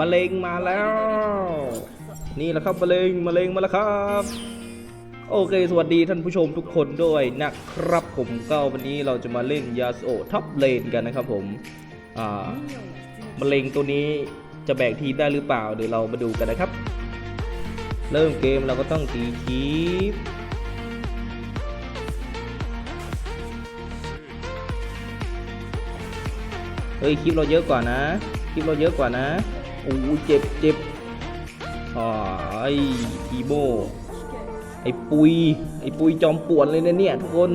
มะเร็งมาแล้ว นี่แหละครับมะเร็งมะเร็งมาแล้วครับ โอเค สวัสดีท่านผู้ชมทุกคนด้วยนะครับผมก็วันนี้เราจะมาเล่นยาสโอท็อปเลนกันนะครับผมอ่ามะเร็งตัวนี้จะแบกทีมได้หรือเปล่าเดี๋ยวเรามาดูกันนะครับ เริ่มเกมเราก็ต้องตีคีปเฮ้ยคลิปเราเยอะกว่านะ คลิปเราเยอะกว่านะ โอ้ยเจ็บเจ็บอ๋อไอ้อีโมไอ้ปุยไอ้ปุยจอมป่วนเลยนะเนี่ยทุกคน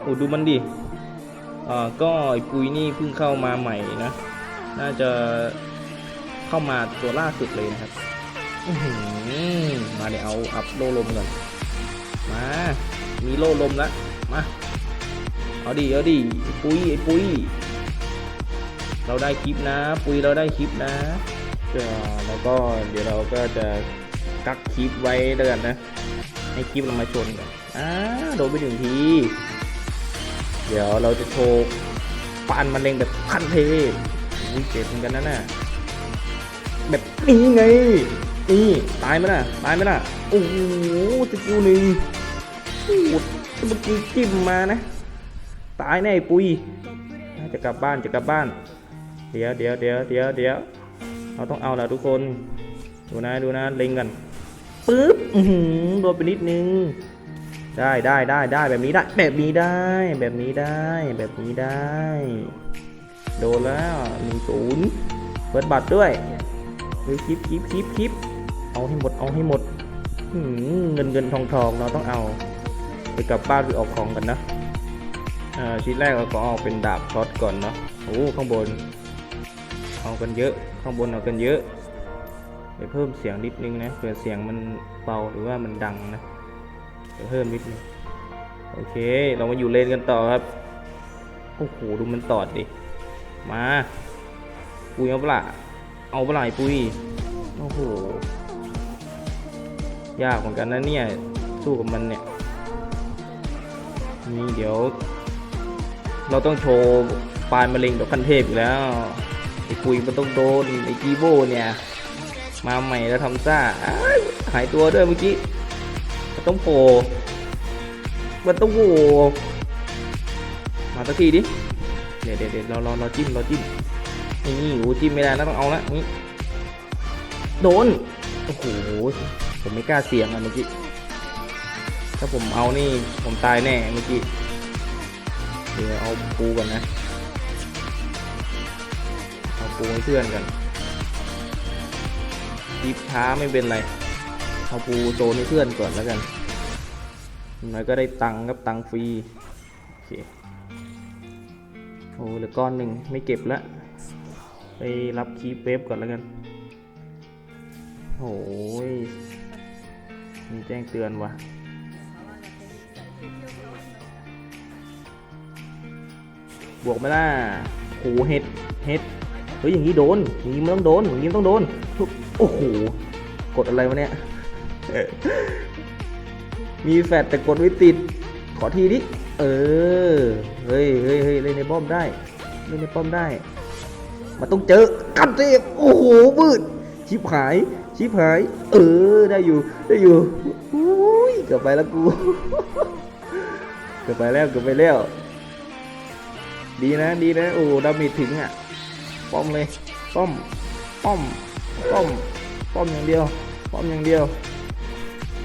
โอ้ดูมันดิอ่าก็ไอ้ปุยนี่เพิ่งเข้ามาใหม่นะ น่าจะเข้ามาตัวล่าสุดเลยนะครับมาเดี๋ยวเอาอัพโลลมก่อนมา มีโลลมแล้วมา เอาดิเอาดิไอ้ปุยไอ้ปุ้ย เราได้คลิปนะ ปุยเราได้คลิปนะแล้วก็เดี๋ยวเราก็จะกักคลิปไว้เดือนนะ ให้คลิปเรามาชนกันอ่าโดนไปหนึ่งที เดี๋ยวเราจะโชว์ปานมันเล็งแบบพันเทอุ้ยเจ็บเหมือนกันนะน่ะแบบนี้ไงนี่ตายไหมล่ะตายไหมล่ะโอ้โหสกิลหนึ่งโอ้โหเมื่อกี้จิ้มมานะ ตายแน่ปุยจะกลับบ้านจะกลับบ้าน เดี๋ยวเดี๋ยวเดี๋ยวเดี๋ยวเดี๋ยวเราต้องเอาแล้วทุกคน ดูนะดูนะเล็งกันปึ๊บหือโดนไปนิดนึง ได้ได้ได้ได้แบบนี้ได้ แบบนี้ได้ แบบนี้ได้ แบบนี้ได้ โดนแล้วหนึ่งศูนย์เปิดบัตรด้วยคลิปคลิปคลิปคลิปเอาให้หมดเอาให้หมดหืมเงินเงินทองทองเราต้องเอา ไปกลับบ้านไปออกของกันนะอ่อชิ้นแรกเราก็เอาเป็นดาบช็อตก่อนเนาะโอ้ข้างบน เอากันเยอะ ข้างบนเอากันเยอะไปเพิ่มเสียงนิดนึงนะเผื่อเสียงมันเบาหรือว่ามันดังนะเดี๋ยวเพิ่มนิดนึงโอเค เรามาอยู่เลนกันต่อครับโอ้โหดูมันตอดดิมาปุยเอาปลาเอาปลาไอ้ปุ้ยโอ้โหยากเหมือนกันนะเนี่ยสู้กับมันเนี่ยนี่เดี๋ยว เราต้องโชว์ปลายมะเร็งดอกคันเทพอีกแล้ว ปุยมันต้องโดนไอ้กีโบเนี่ย มาใหม่แล้วทำซ่าหายตัวด้วยเมื่อกี้มันต้องโผล่มันต้องโผล่มาสักทีดิเดี๋ยวเดี๋ยวเดี๋ยวเราเราเราจิ้มเราจิ้มนี่โอ้จิ้มไม่ได้แล้วต้องเอาละนี่โดนโอ้โหผมไม่กล้าเสี่ยงอะเมื่อกี้ถ้าผมเอานี่ผมตายแน่เมื่อกี้เดี๋ยวเอาปูก่อนนะ ปูให้เพื่อนกันจีบช้าไม่เป็นไรเอาปูโซนให้เพื่อนก่อนแล้วกันอย่างน้อยก็ได้ตังค์ครับตังค์ฟรี โอเค โอ้เหลือก้อนหนึ่งไม่เก็บละ ไปรับคีย์เวฟก่อนแล้วกันโอ้ยมีแจ้งเตือนวะบวกไหมล่ะโอ้โหเห็ดเห็ด เฮ้ยอย่างนี้โดนอย่างนี้มันต้องโดนอย่างนี้ต้องโดนโอ้โหกดอะไรวะเนี่ยมีแฟดแต่กดไม่ติดขอทีดิเออเฮ้ยเฮ้ยเฮ้ยเล่นในป้อมได้เล่นในป้อมได้มันต้องเจอกันเตะโอ้โหมืดชิบหายชิบหาย เออได้อยู่ได้อยู่อุ้ยเกือบไปแล้วกูเกือบไปแล้วเกือบไปแล้ว ดีนะดีนะโอ้ดาเมจถึงอะ ป้อมเลยป้อมป้อมป้อมป้อมอย่างเดียวป้อมอย่างเดียว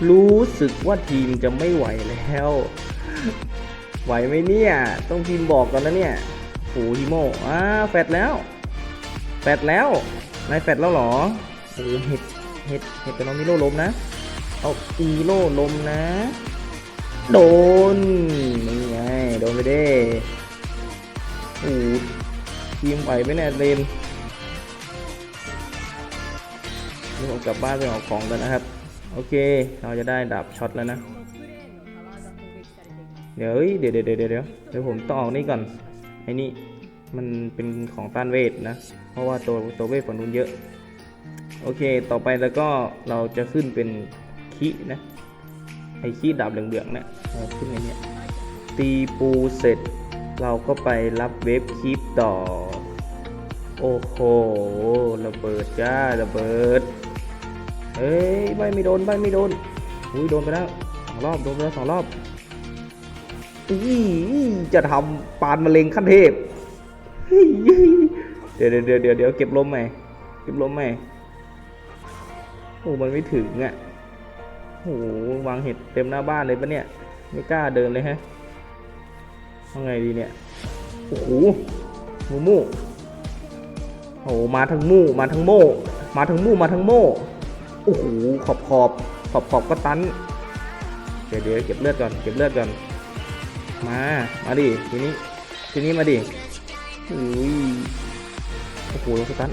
รู้สึกว่าทีมจะไม่ไหวแล้ว ไหวไหมเนี่ยต้องพิมบอกกันนะเนี่ยโอ้ฮิโมอ่าแฟดแล้วแฟดแล้วนายแฟดแล้วหรอโอ้เห็ดเห็ดเห็ดแต่น้องมิโลลมนะเอาอีโลลมนะ โดนนี่ไงโดนไปเด้โอ้ ทีมไหวไหมเนี่ยเลนนี่ผมกลับบ้านไปเอาของกันนะครับ โอเค เราจะได้ดับช็อตแล้วนะ เดี๋ยวเดี๋ยวเดี๋ยวเดี๋ยวเดี๋ยวผมต้องเอานี่ก่อนไอ้นี่มันเป็นของต้านเวทนะ เพราะว่าตัวตัวเวทฝั่งนู้นเยอะ โอเค ต่อไปแล้วก็เราจะขึ้นเป็นคีนะไอ้คีดาบเหลืองๆเนี่ยเอาขึ้นไอ้เนี่ยตีปูเสร็จ เราก็ไปรับเวฟคีปต่อ โอ้โห ระเบิดจ้า ระเบิดเฮ้ยใบไม่โดนใบไม่โดน อุ้ยโดนไปแล้วสองรอบ โดนไปแล้วสองรอบอีจะทำปานมะเร็งขั้นเทพเฮ้ยเดี๋ยวเดี๋ยวเดี๋ยวเดี๋ยวเก็บลมใหม่เก็บลมใหม่โอ้มันไม่ถึงอะโอ้วางเห็ดเต็มหน้าบ้านเลยปะเนี่ย ไม่กล้าเดินเลยฮะ เอาไงดีเนี่ย โอ้โห มูมูโอ้โหมาทั้งมู่ มาทั้งโม่ มาทั้งมู่ มาทั้งโม่ โอ้โห ขอบขอบ ขอบขอบก็ตัน เดี๋ยวเดี๋ยวเก็บเลือดก่อน เก็บเลือดก่อน มา มาดิ ทีนี้ ทีนี้มาดิอุ้ยโอ้โหสตัน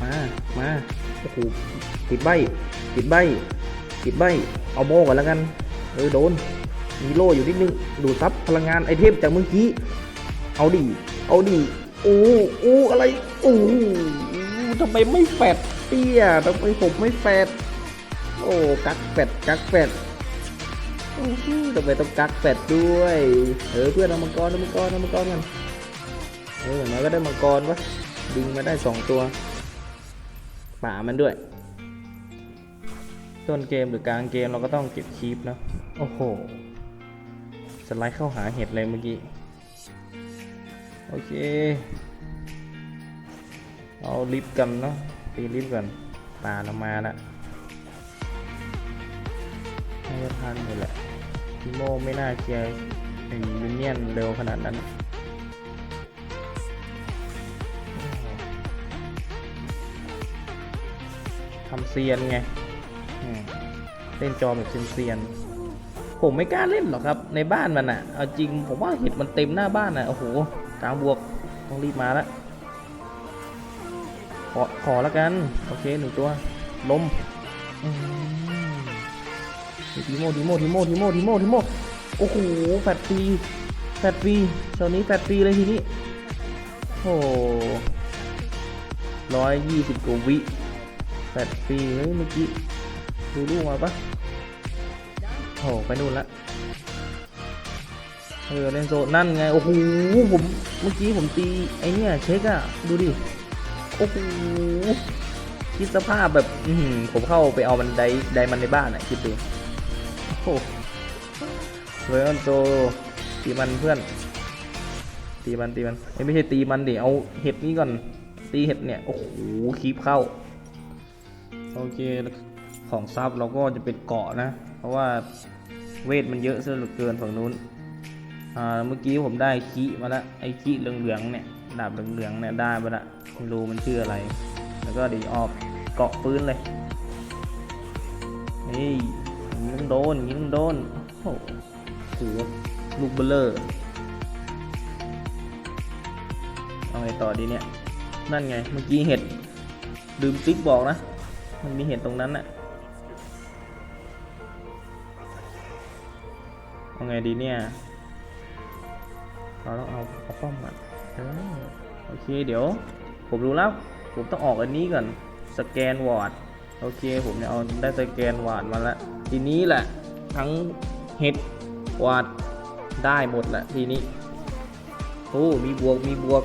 มา มา โอ้โห ติดใบ ติดใบ ติดใบ เอาโม่ก่อนแล้วกัน เออโดน มีโล่อยู่นิดนึง ดูดซับพลังงานไอเทมจากเมื่อกี้ เอาดิเอาดิโอ้โอ้อะไร โอ้ทำไมไม่แฟดเตี้ยทำไมผมไม่แฟดโอ้กักแฟดกักแฟดโอ้โหทำไมต้องกักแฟดด้วย เออเพื่อนเอามังกรเอามังกรเอามังกรกันเอออย่างน้อยก็ได้มังกรวะดึงมาได้สองตัวป่ามันด้วย ต้นเกมหรือกลางเกมเราก็ต้องเก็บคีปนะโอ้โห สไลด์เข้าหาเห็ดเลยเมื่อกี้ โอเค เอาลิฟต์กันเนาะตีลิฟต์กันป่าเรามาละน่าจะทันอยู่แหละทิโมไม่น่าเคลียร์ไอ้ยูเนียนเร็วขนาดนั้นทำเซียนไงเล่นจอแบบเซียนๆ ผมไม่กล้าเล่นหรอกครับ ในบ้านมันอะเอาจริงผมว่าเห็ดมันเต็มหน้าบ้านอะโอ้โหกลางบวกต้องรีบมาล้วขอขอแล้วกัน โอเคหนึ่งตัวลมอืมทีโมทีโมทีโมทีโมทีโมทีโมโอ้โหแฟดฟรีแฟดฟรีตอนนี้แฟดฟรีเลยทีนี้โอ้ร้อยยี่สิบกว่าวิแฟดฟรีเฮ้ยเมื่อกี้ดูลูกมาปะ โอ้ไปนู่นละเออเล่นโซนั่นไง โอ้โหผมเมื่อกี้ผมตี ไอเนี่ยเช็คอะดูดิ โอ้โหคิดสภาพแบบ อืผมเข้าไปเอามันไดไดมันในบ้านอะคิดดูโอ้เฮ้ยมันโตตีมันเพื่อน ตีมันตีมันไม่ใช่ตีมันดิเอาเห็ดนี้ก่อน ตีเห็ดเนี่ย โอ้โหคีบเข้า โอเค ของซับเราก็จะเป็นเกาะนะ เพราะว่า เวทมันเยอะซะเหลือเกินฝั่งนู้นอ่าเมื่อกี้ผมได้คีมาล้วไอ้คีเหลืองๆเนี่ยดาบเหลืองๆเนี่ยได้ไปละไม่รู้มันชื่ออะไร แล้วก็ดีออกเกาะปืนเลยนี่ย่างนี้ต้องโดนย่างนี้ต้องโดนโอ้โหถือว่าลูกเบลเลอร์เอาไงต่อดีเนี่ยนั่นไงเมื่อกี้เห็ดดื่มติ๊กบอกนะ มันมีเห็ดตรงนั้นน่ะ ไงดีเนี่ย เราต้องเอาเอาป้อมก่อนโอเคเดี๋ยว ผมรู้แล้ว ผมต้องออกอันนี้ก่อน สแกนวอร์ด โอเคผมเนี่ยเอาได้สแกนวอร์ดมาแล้ว ทีนี้แหละ ทั้งเห็ดวอร์ดได้หมดแหละทีนี้ โอ้ มีบวก มีบวก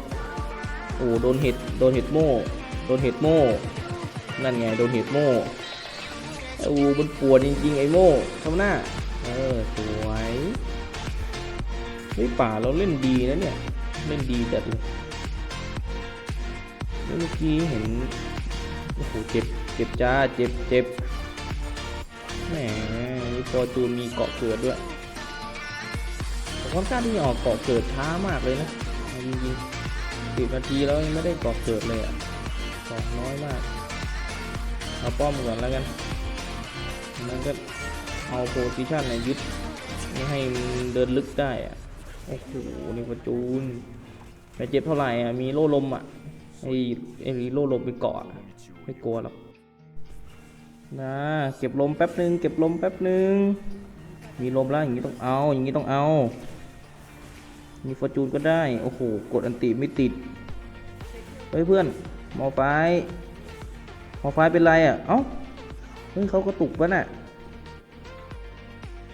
โอ้ โดนเห็ด โดนเห็ดโม่ โดนเห็ดโม่ นั่นไง โดนเห็ดโม่โอ้มันปวดจริงๆ ไอ้โม่ทำหน้า เออ สวย ฮ้ยป่าเราเล่นดีนะเนี่ย เล่นดีจัดเลยแล้วเมื่อกี้เห็น โอ้โห เจ็บ เจ็บจ้า เจ็บเจ็บแหมนี่ฟอจูนมีเกาะเกิดด้วยผมค่อนข้างที่จะออกเกาะเกิดช้ามากเลยนะจริงๆสิบนาทีแล้วยังไม่ได้เกาะเกิดเลยอะเกาะน้อยมาก เอาป้อมก่อนแล้วกันมันก็เอาโพซิชันเนี่ยยึดไม่ให้เดินลึกได้อะ โอ้โหนี่ประจูนแต่เจ็บเท่าไหร่อะมีโล่ลมอะไอ้ไอ้โล่ลมไปเกาะไม่กลัวหรอกนะเก็บลมแป๊บนึงเก็บลมแป๊บนึงมีลมแล้วอย่างนี้ต้องเอาอย่างนี้ต้องเอา มีฟอร์จูนก็ได้ โอ้โห กดอันติไม่ติด เฮ้ยเพื่อนหมอไฟหมอไฟเป็นไรอะ เอ้า เฮ้ยเขากระตุกปะน่ะ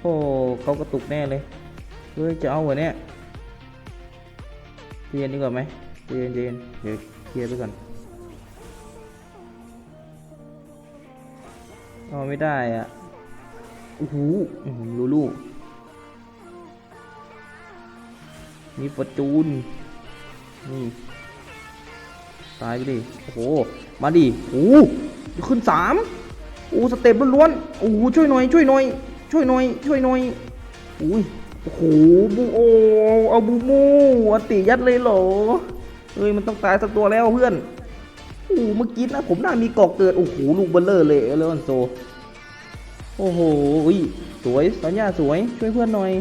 โอ้เขากระตุกแน่เลย เฮ้ยจะเอาเหรอเนี่ยเรียนดีกว่าไหมเย็นเย็นเดี๋ยวเคลียร์ไปก่อนเอาไม่ได้อะโอ้โหลูลูมีฟอร์จูนนี่ตายไปดิโอ้โหมาดิโอ้ขึ้นสามโอ้สเต็ปล้วนๆโอ้ช่วยหน่อยช่วยหน่อยช่วยหน่อยช่วยหน่อยอุ้ย โอ้โหบูโอเอาบูมูอันติยัดเลยเหรอเอ้ยมันต้องตายสักตัวแล้วเพื่อนโอ้โหเมื่อกี้นะผมน่ามีกอกเกิดโอ้โหลูกเบลเลอร์เลยเอเลวันโซโอ้โหสวยสัญญาสวยช่วยเพื่อนหน่อย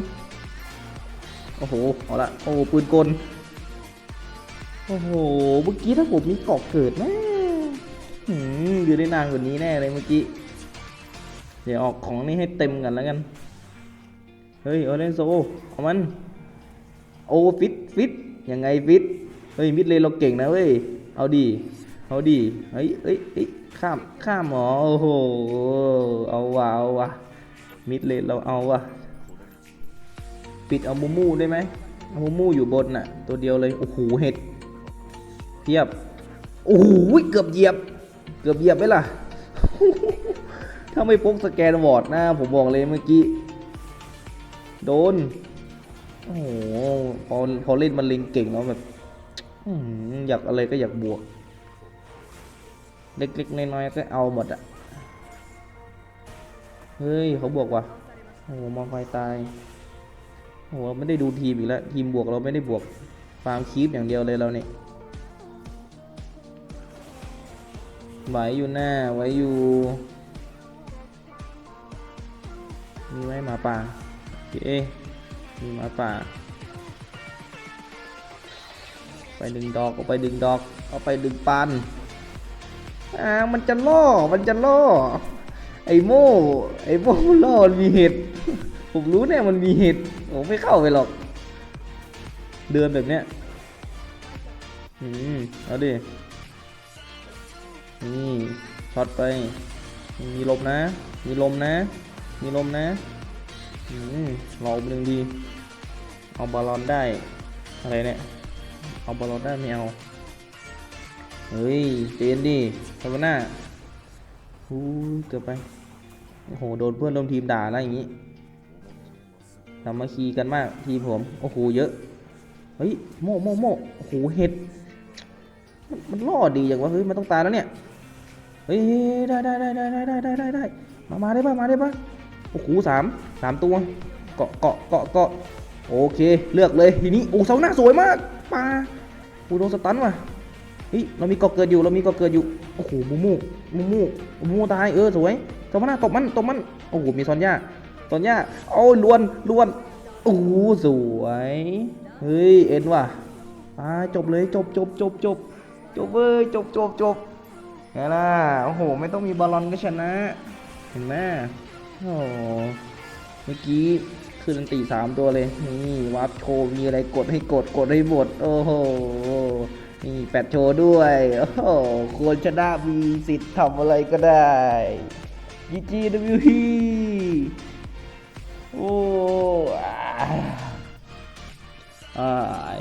โอ้โหเอาละโอ้ปืนกลโอ้โหเมื่อกี้ถ้าผมมีเกาะเกิดนะหืมอยู่ได้นานกว่านี้แน่เลยเมื่อกี้เดี๋ยวออกของนี่ให้เต็มกันแล้วกัน เฮ้ยเออเลนโซเอามันโอ้ฟิตฟิตยังไงฟิตเฮ้ยมิดเลนเราเก่งนะเว้ยเอาดีเอาดีเฮ้ยเฮ้ยเฮ้ยข้ามข้ามหมอโอ้โหเอาว่ะเอาว่ะมิดเลนเราเอาว่ะปิดเอามูมูได้ไหมเอามูมูอยู่บนน่ะ ตัวเดียวเลยโอ้โหเห็ดเทียบโอ้โหเกือบเหยียบ เกือบเหยียบไหมล่ะถ้าไม่พกสแกนวอร์ดนะผมบอกเลยเมื่อกี้ โดน โอ้โหพอพอเล่นมันลิงเก่งเนาะแบบอยากอะไรก็อยากบวก เล็กๆน้อยๆก็เอาหมดอะเฮ้ยเขาบวกว่ะโอ้โหมองไฟตายโอ้โหไม่ได้ดูทีมอีกแล้ว ทีมบวกเราไม่ได้บวกฟาร์มคีปอย่างเดียวเลยเราเนี่ยไหวอยู่หน้าไหวอยู่ มีไหมหมาป่า โอเคมีหมาป่า ไปดึงดอกเอาไปดึงดอก เอาไปดึงปันอ่ามันจะล่อ มันจะล่อ ไอโม่ไอโม่ล่อมันมีเห็ด ผมรู้เนี่ยมันมีเห็ดผมไม่เข้าไปหรอก เดินแบบเนี้ย อืม เอาดิ นี่ช็อตไป มีลมนะ มีลมนะ มีลมนะ อืมรอหนึ่งดี เอาบอลลอนได้ อะไรเนี่ย เอาบอลลอนได้ไม่เอา เฮ้ยเจนดิทำหน้าฮู้เกือบไป โอ้โห โดนเพื่อนร่วมทีมด่าแล้วอย่างนี้สามัคคีกันมากทีมผม โอ้โห เยอะ เฮ้ย โม่โม่โม่โอ้โห เห็ดมันมันล่อดีอย่างวะ เฮ้ย มันต้องตายแล้วเนี่ย เฮ้ย ได้ได้ได้ได้ได้ได้ได้ได้มา มาได้ปะมาได้ปะ โอ้โหสามสามตัวเกาะเกาะเกาะเกาะโอเคเลือกเลยทีนี้โอ้เสาหน้าสวยมากปลาโอ้โดนสตันว่ะเฮ้ยเรามีเกาะเกิดอยู่เรามีเกาะเกิดอยู่โอ้โหมูมูมูมูมูมูตายเออสวยเสาหน้าตบมันตบมันโอ้โหมีซอนย่าซอนย่าโอ้ลวนลวนโอ้โหสวยเฮ้ยเอ็นว่ะอ่าจบเลยจบจบจบจบจบเว้ยจบจบจบไงล่ะโอ้โหไม่ต้องมีบอลลอนก็ชนะ เห็นไหม โอ้เมื่อกี้คืออันตีสามตัวเลย นี่วาร์ปโชว์มีอะไรกดให้กดกดให้หมด โอ้โห นี่แปดโชว์ด้วย โอ้โหคนชนะมีสิทธิ์ทำอะไรก็ได้ GGWP โอ้อ่าอ่าไอ้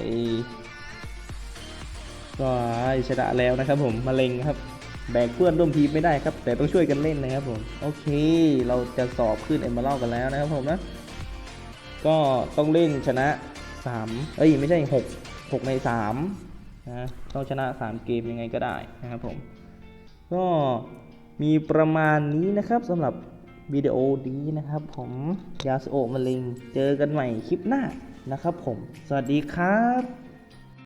ก็ชนะแล้วนะครับผมมะเร็งครับ แบกเพื่อนร่วมทีมไม่ได้ครับ แต่ต้องช่วยกันเล่นนะครับผมโอเค เราจะสอบขึ้นเอมาเล่ากันแล้วนะครับผมนะก็ต้องเล่นชนะสามเอ้ยไม่ใช่หกหกในสามนะต้องชนะสามเกมยังไงก็ได้นะครับผม ก็มีประมาณนี้นะครับสำหรับวิดีโอนี้นะครับ ผมยาสโอมะเร็งเจอกันใหม่คลิปหน้านะครับผม สวัสดีครับ